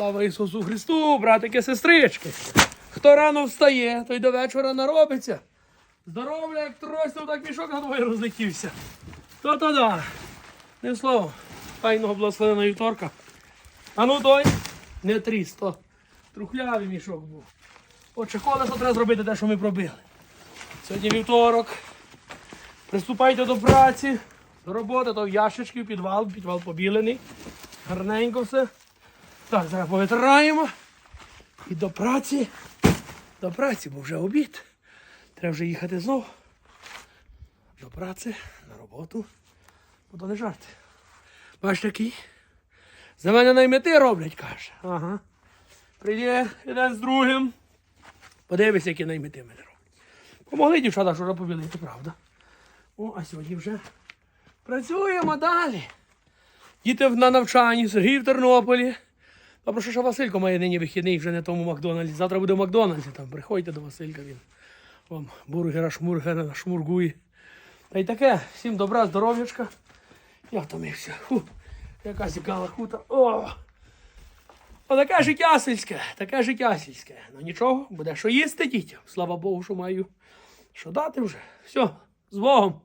Слава Ісусу Христу, братики, сестрички. Хто рано встає, той до вечора наробиться. Здоров'я, як тростів, так мішок на двоє розлетівся. То-то да. Не слово. Файного благословеного вівторка. А ну той, не тріс, то трухлявий мішок був. Отже, колесо треба зробити те, що ми пробили. Сьогодні вівторок. Приступайте до праці, до роботи, то в ящички, в підвал, підвал побілений. Гарненько все. Так, зараз повитираємо. І до праці. До праці, бо вже обід. Треба вже їхати знову. До праці, на роботу. Бо то не жарти. Бачите, який? За мене наймети роблять, каже. Ага. Прийде один з другим. Подивись, які наймети мене роблять. Помогли дівчата, що вже побілити, правда. О, а сьогодні вже працюємо далі. Діти на навчанні, Сергій в Тернополі. Добре, що Василько має нині вихідний вже не тому Макдональдсі. Завтра буде в Макдональдсі. Там приходьте до Василька, він вам бургера, шмургера шмургує. Та й таке, всім добра, здоров'ячка. Я втомився. Фу, яка зігала хута. О! Отаке життя сільське, таке життя сільське. Ну нічого, буде що їсти дітям. Слава Богу, що маю що дати вже. Все, з Богом.